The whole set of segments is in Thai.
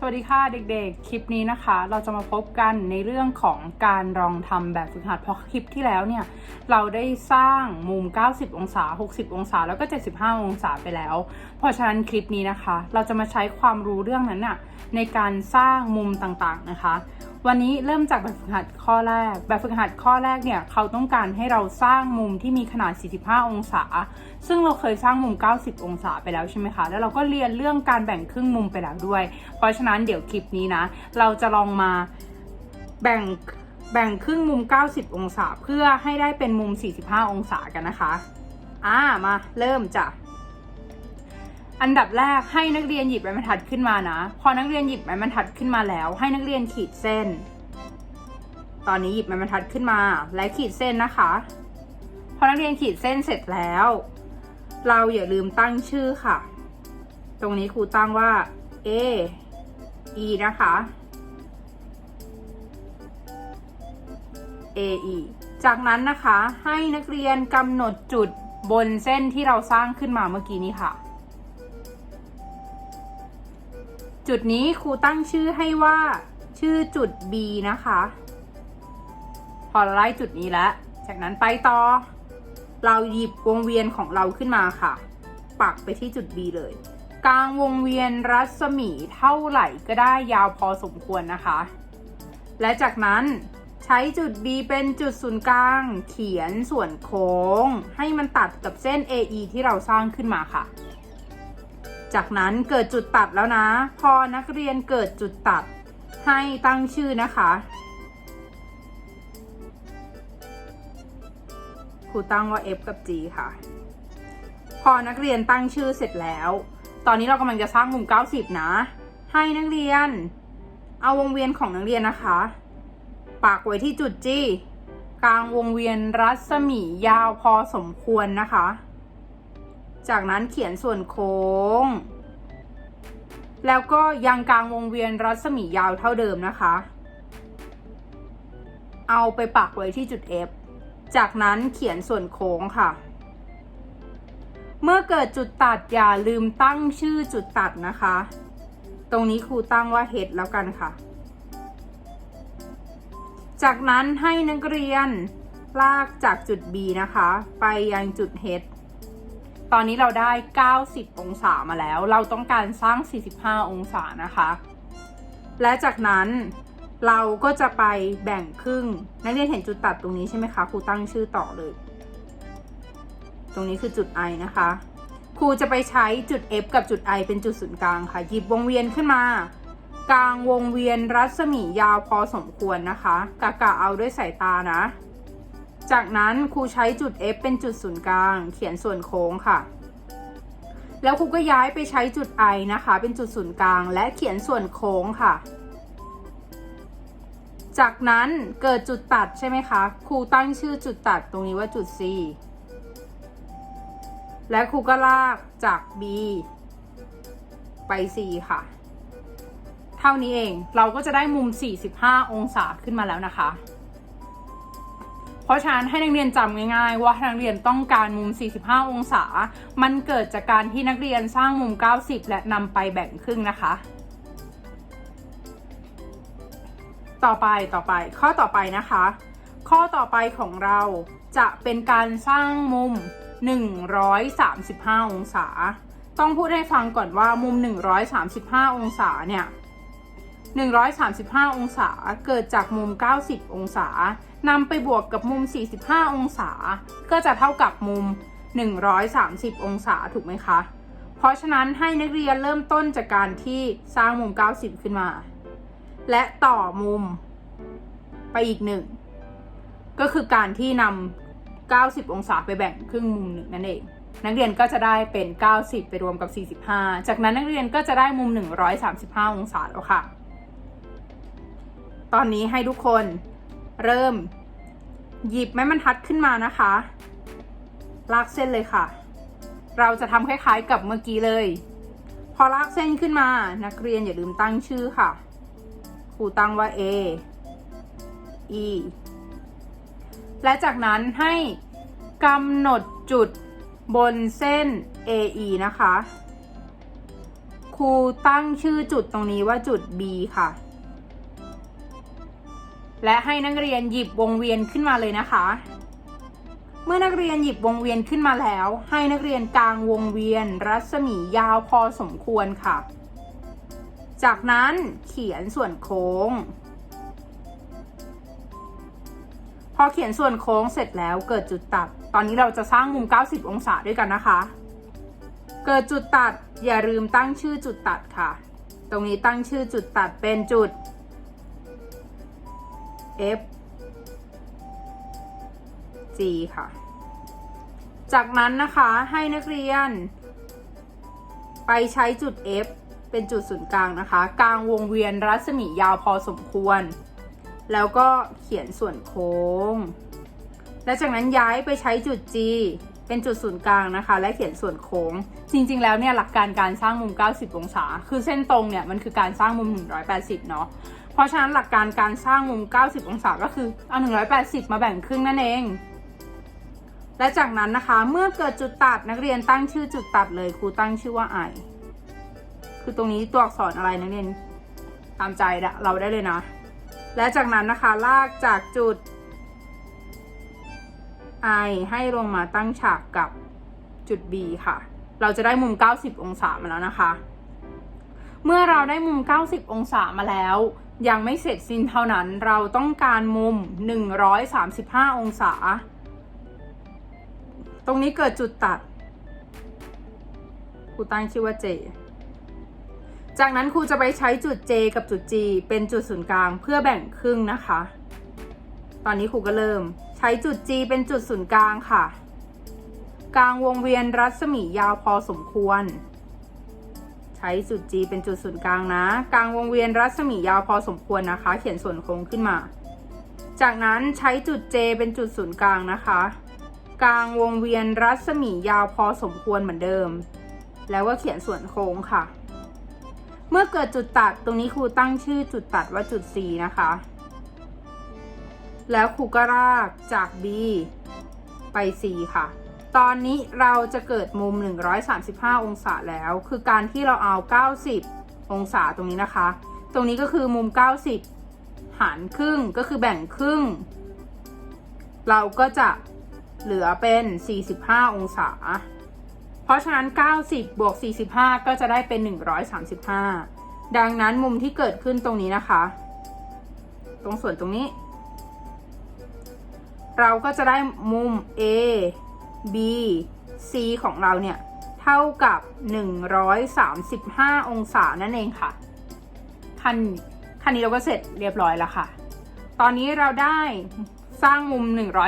สวัสดีค่ะเด็กๆ คลิปนี้นะคะ เราจะมาพบกันในเรื่องของการลองทำแบบฝึกหัดเพราะคลิปที่แล้วเนี่ย เราได้สร้างมุม 90 องศา 60 องศา แล้วก็ 75 องศาไปแล้ว เพราะฉะนั้นคลิปนี้นะคะ เราจะมาใช้ความรู้เรื่องนั้นน่ะในการสร้างมุมต่างๆนะคะ วันนี้เริ่มจากแบบฝึกหัดข้อแรก แบบฝึกหัดข้อแรกเนี่ยเขาต้องการให้เราสร้างมุมที่มีขนาด 45 องศา ซึ่งเราเคยสร้างมุม 90 องศาไปแล้วใช่ไหมคะ แล้วเราก็เรียนเรื่องการแบ่งครึ่งมุมไปแล้วด้วย เพราะฉะนั้นเดี๋ยวคลิปนี้นะ เราจะลองมาแบ่งแบ่งครึ่งมุม 90 องศา เพื่อให้ได้เป็นมุม 45 องศากันนะคะ อ่า มาเริ่มจ้ะ อันดับแรกให้นักเรียนหยิบไม้บรรทัดขึ้นมานะ พอนักเรียนหยิบไม้บรรทัดขึ้นมาแล้ว ให้นักเรียนขีดเส้น ตอนนี้หยิบไม้บรรทัดขึ้นมา และขีดเส้นนะคะ พอนักเรียนขีดเส้นเสร็จแล้ว เราอย่าลืมตั้งชื่อค่ะ ตรงนี้ครูตั้งว่า A E นะคะ A E จากนั้นนะคะให้นักเรียนกำหนดจุดบนเส้นที่เราสร้างขึ้นมาเมื่อกี้นี้ค่ะ จุดนี้ครูตั้งชื่อให้ว่าชื่อจุด B นะคะ พอไล่จุดนี้แล้ว จากนั้นไปต่อ เราหยิบวงเวียนของเราขึ้นมาค่ะ ปักไปที่จุด B เลย กลางวงเวียนรัศมีเท่าไหร่ก็ได้ยาวพอสมควรนะคะ และจากนั้นใช้จุด B เป็นจุดศูนย์กลาง เขียนส่วนโค้ง ให้มันตัดกับเส้น AE ที่เราสร้างขึ้นมาค่ะ จากนั้นเกิดจุดตัดแล้วนะ พอนักเรียนเกิดจุดตัดให้ตั้งชื่อนะคะ ครูตั้งว่า F กับ G ค่ะ พอนักเรียนตั้งชื่อเสร็จแล้ว ตอนนี้เรากำลังจะสร้างมุม 90 นะ ให้นักเรียน เอาวงเวียนของนักเรียนนะคะปักไว้ที่จุด G กลางวงเวียนรัศมียาวพอสมควรนะคะ จากนั้นเขียนส่วนโค้ง แล้วก็ยังกลางวงเวียนรัศมียาวเท่าเดิมนะคะ เอาไปปักไว้ที่จุด F จากนั้นเขียนส่วนโค้งค่ะ เมื่อเกิดจุดตัดอย่าลืมตั้งชื่อจุดตัดนะคะ ตรงนี้ครูตั้งว่า H แล้วกันค่ะ จากนั้นให้นักเรียนลากจากจุด B นะคะ ไปยังจุด H ตอนนี้เราได้ 90 องศามาแล้ว เราต้องการสร้าง 45 องศานะคะ และจากนั้นเราก็จะไปแบ่งครึ่ง นักเรียนเห็นจุดตัดตรงนี้ใช่ไหมคะ ครูตั้งชื่อต่อเลย ตรงนี้คือจุด I นะคะ ครูจะไปใช้จุด F กับจุด I เป็นจุดศูนย์กลางค่ะ หยิบวงเวียนขึ้นมา กลางวงเวียนรัศมียาวพอสมควรนะคะ กะกะเอาด้วยสายตานะ จากนั้นครูใช้จุด F เป็นจุดศูนย์กลาง เขียนส่วนโค้งค่ะ แล้วครูก็ย้ายไปใช้จุด I นะคะ เป็นจุดศูนย์กลาง และเขียนส่วนโค้งค่ะ จากนั้นเกิดจุดตัดใช่ไหมคะ ครูตั้งชื่อจุดตัดตรงนี้ว่าจุด C และครูก็ลากจาก B ไป C ค่ะ เท่านี้เองเราก็จะได้มุม 45 องศาขึ้นมาแล้วนะคะ เพราะฉะนั้นให้นักเรียนจำง่ายๆ ว่าถ้านักเรียนต้องการมุม 45 องศา มันเกิดจากการที่นักเรียนสร้างมุม 90 และนำไปแบ่งครึ่งนะคะ ต่อไปต่อไปข้อต่อไปนะคะ ข้อต่อไปของเราจะเป็นการสร้างมุม 135 องศา ต้องพูดให้ฟังก่อนว่ามุม 135 องศาเนี่ย135 องศา เกิดจากมุม 90 องศานำไปบวกกับมุม 45 องศา ก็จะเท่ากับมุม 130 องศาถูกไหมคะ เพราะฉะนั้นให้นักเรียนเริ่มต้นจากการที่สร้างมุม 90 ขึ้นมา และต่อมุมไปอีกหนึ่งก็คือการที่นำ 90 องศาไปแบ่งครึ่งมุมหนึ่งนั่นเอง นักเรียนก็จะได้เป็น 90 ไปรวมกับ 45 จากนั้นนักเรียนก็จะได้มุม 135 องศาแล้วค่ะ ตอนนี้ให้ทุกคนเริ่ม หยิบไม้บรรทัดขึ้นมานะคะ ลากเส้นเลยค่ะ เราจะทำคล้ายๆกับเมื่อกี้เลย พอลากเส้นขึ้นมานักเรียนอย่าลืมตั้งชื่อค่ะครูตั้งว่า A E และจากนั้นให้กำหนดจุดบนเส้น AE นะคะ ครูตั้งชื่อจุดตรงนี้ว่าจุด B ค่ะ และให้นักเรียนหยิบวงเวียนขึ้นมาเลยนะคะ เมื่อนักเรียนหยิบวงเวียนขึ้นมาแล้ว ให้นักเรียนกางวงเวียนรัศมียาวพอสมควรค่ะ จากนั้นเขียนส่วนโค้ง พอเขียนส่วนโค้งเสร็จแล้วเกิดจุดตัด ตอนนี้เราจะสร้างมุม 90 องศาด้วยกันนะคะ เกิดจุดตัดอย่าลืมตั้งชื่อจุดตัดค่ะ ตรงนี้ตั้งชื่อจุดตัดเป็นจุด F G ค่ะ จากนั้นนะคะให้นักเรียน ไปใช้จุด F เป็นจุดศูนย์กลางนะคะ กลางวงเวียนรัศมียาวพอสมควร แล้วก็เขียนส่วนโค้ง และจากนั้นย้ายไปใช้จุด G เป็นจุดศูนย์กลางนะคะ และเขียนส่วนโค้ง จริง ๆ แล้วเนี่ยหลักการการสร้างมุม 90 องศา คือเส้นตรงเนี่ยมันคือการสร้างมุม 180 เนาะ เพราะฉะนั้นหลักการการสร้างมุม 90 องศาก็คือเอา 180 มาแบ่งครึ่งนั่นเอง และจากนั้นนะคะเมื่อเกิดจุดตัดนักเรียนตั้งชื่อจุดตัดเลยครูตั้งชื่อว่า I คือตรงนี้ตัวอักษรอะไรนักเรียนตามใจเราได้เลยนะ และจากนั้นนะคะลากจากจุด I ให้ลงมาตั้งฉากกับจุด B ค่ะ เราจะได้มุม 90 องศามาแล้วนะคะ เมื่อเราได้มุม 90 องศามาแล้ว ยังไม่เสร็จสิ้นเท่านั้นเราต้องการมุม 135 องศา ตรงนี้เกิดจุดตัดครูตั้งชื่อว่า J จากนั้นครูจะไปใช้จุด J กับจุด G เป็นจุดศูนย์กลางเพื่อแบ่งครึ่งนะคะ ตอนนี้ครูก็เริ่มใช้จุด G เป็นจุดศูนย์กลางค่ะ กลางวงเวียนรัศมียาวพอสมควร ใช้จุด G เป็นจุดศูนย์กลางนะ กลางวงเวียนรัศมียาวพอสมควรนะคะ เขียนส่วนโค้งขึ้นมา จากนั้นใช้จุด J เป็นจุดศูนย์กลางนะคะ กลางวงเวียนรัศมียาวพอสมควรเหมือนเดิม แล้วก็เขียนส่วนโค้งค่ะ เมื่อเกิดจุดตัดตรงนี้ครูตั้งชื่อจุดตัดว่าจุด C นะคะ แล้วครูก็ลากจาก B ไป C ค่ะ ตอนนี้เราจะเกิดมุม 135 องศาแล้ว คือการที่เราเอา 90 องศาตรงนี้นะคะ ตรงนี้ก็คือมุม 90 หารครึ่งก็คือแบ่งครึ่ง เราก็จะเหลือเป็น 45 องศา เพราะฉะนั้น 90 บวก 45 ก็จะได้เป็น 135 ดังนั้นมุมที่เกิดขึ้นตรงนี้นะคะ ตรงส่วนตรงนี้ เราก็จะได้มุม A B C ของเราเนี่ย เท่ากับ 135 องศานั่นเองค่ะคันคันนี้เราก็เสร็จเรียบร้อยแล้วค่ะ ตอนนี้เราได้สร้างมุม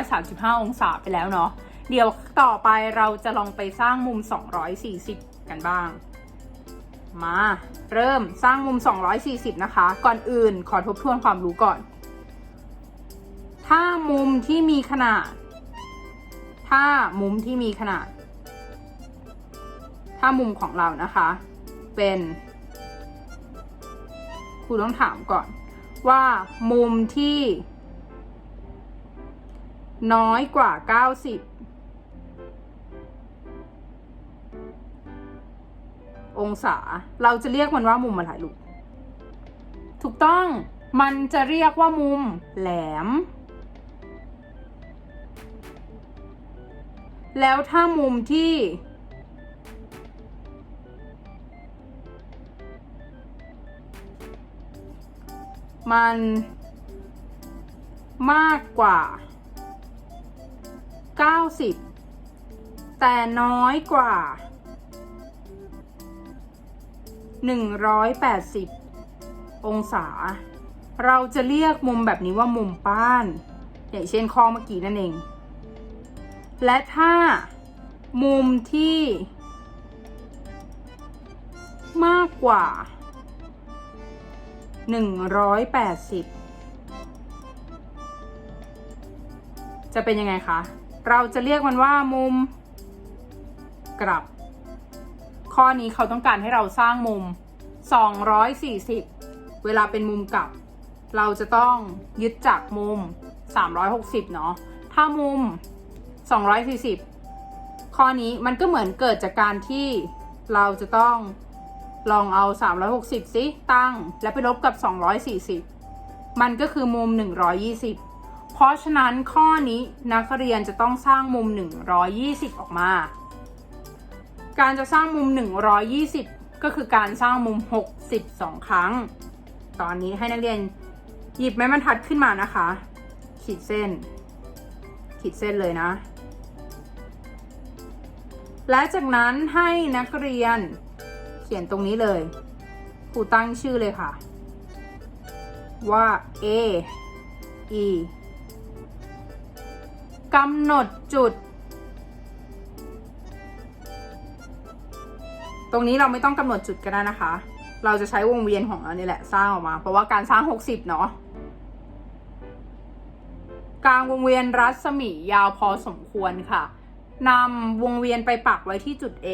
135 องศาไปแล้วเนาะเดี๋ยวต่อไปเราจะลองไปสร้างมุม 240 กันบ้าง มาเริ่มสร้างมุม 240 นะคะ ก่อนอื่นขอทบทวนความรู้ก่อน ถ้ามุมที่มีขนาด ถ้ามุมที่มีขนาด ถ้ามุมของเรานะคะ เป็นครูต้องถามก่อน ว่ามุมที่ น้อยกว่า 90 องศา เราจะเรียกมันว่ามุมอะไรลูกถูกต้องมันจะเรียกว่ามุมแหลม แล้วถ้ามุมที่ มันมากกว่า 90 แต่น้อยกว่า 180 องศา เราจะเรียกมุมแบบนี้ว่ามุมป้าน อย่างเช่นข้อเมื่อกี้นั่นเอง และถ้ามุมที่มากกว่า 180 จะเป็นยังไงคะ เราจะเรียกมันว่ามุมกลับ ข้อนี้เขาต้องการให้เราสร้างมุม 240 เวลาเป็นมุมกลับ เราจะต้องยึดจากมุม 360 เนาะ ถ้ามุม 240 ข้อนี้มันก็เหมือนเกิดจากการที่เราจะต้องลองเอา 360สิตั้ง แล้วไปลบกับ 240 มันก็คือมุม 120 เพราะฉะนั้นข้อนี้นักเรียนจะต้องสร้างมุม 120 ออกมา การจะสร้างมุม 120 ก็คือการสร้างมุม 62 ครั้ง ตอนนี้ให้นักเรียนหยิบไม้บรรทัดขึ้นมานะคะ ขีดเส้น ขีดเส้นเลยนะ และจากนั้นให้นักเรียนเขียนตรงนี้เลยครูตั้งชื่อเลยค่ะ ว่า A E กำหนดจุด ตรงนี้เราไม่ต้องกำหนดจุดก็ได้นะคะ เราจะใช้วงเวียนของเรานี่แหละสร้างออกมา เพราะว่าการสร้าง 60 เนาะกลางวงเวียนรัศมียาวพอสมควรค่ะ นำวงเวียนไปปักไว้ที่จุด A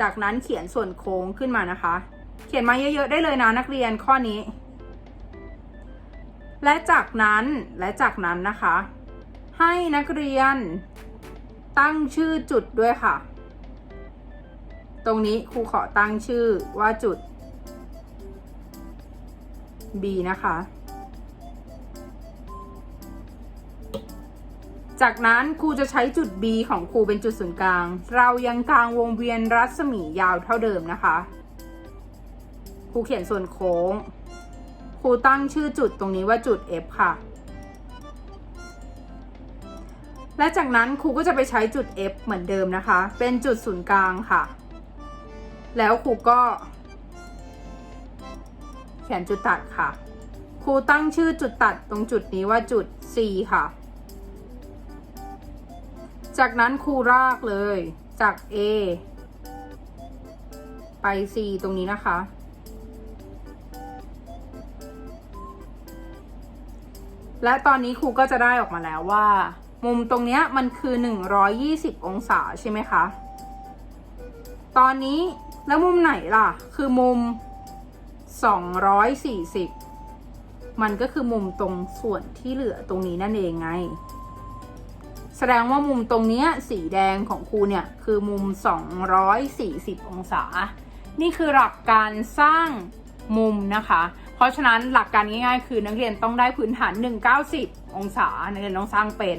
จากนั้นเขียนส่วนโค้งขึ้นมานะคะ เขียนมาเยอะๆได้เลยนะนักเรียนข้อนี้ และจากนั้นและจากนั้นนะคะ ให้นักเรียนตั้งชื่อจุดด้วยค่ะ ตรงนี้ครูขอตั้งชื่อว่าจุด B นะคะ จากนั้นครูจะใช้จุด B ของครูเป็นจุดศูนย์กลาง เรายังกลางวงเวียนรัศมียาวเท่าเดิมนะคะ ครูเขียนส่วนโค้ง ครูตั้งชื่อจุดตรงนี้ว่าจุด F ค่ะ และจากนั้นครูก็จะไปใช้จุด F เหมือนเดิมนะคะ เป็นจุดศูนย์กลางค่ะ แล้วครูก็ เขียนจุดตัดค่ะ ครูตั้งชื่อจุดตัดตรงจุดนี้ว่าจุด C ค่ะ จากนั้นครูรากเลยจาก A ไป C ตรงนี้นะคะ และตอนนี้ครูก็จะได้ออกมาแล้วว่า มุมตรงเนี้ยมันคือ 120 องศาใช่ไหมคะ ตอนนี้แล้วมุมไหนล่ะ คือมุม 240 มันก็คือมุมตรงส่วนที่เหลือตรงนี้นั่นเองไง แสดงว่ามุมตรงนี้สีแดงของครูเนี่ย คือมุม 240 องศา นี่คือหลักการสร้างมุมนะคะ เพราะฉะนั้นหลักการง่ายๆ คือนักเรียนต้องได้พื้นฐาน 190 องศา นักเรียนต้องสร้างเป็น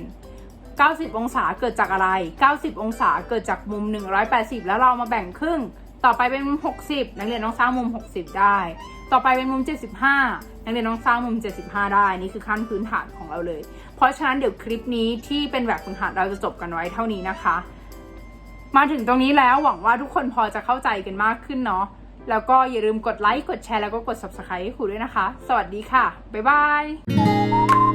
90 องศาเกิดจากอะไร 90 องศาเกิดจากมุม 180 แล้วเรามาแบ่งครึ่ง ต่อไปเป็นมุม 60 นักเรียนต้องสร้างมุม 60 ได้ ต่อไปเป็นมุม 75 นักเรียนต้องสร้างมุม 75 ได้ นี่คือขั้นพื้นฐานของเราเลย เพราะฉะนั้นเดี๋ยวคลิปนี้ที่เป็นแบบฝึกหัดเราจะจบกันไว้เท่านี้นะคะ มาถึงตรงนี้แล้วหวังว่าทุกคนพอจะเข้าใจกันมากขึ้นเนาะ แล้วก็อย่าลืมกดไลค์ กดแชร์ แล้วก็กด subscribe ให้ครูด้วยนะคะ สวัสดีค่ะ บ๊ายบาย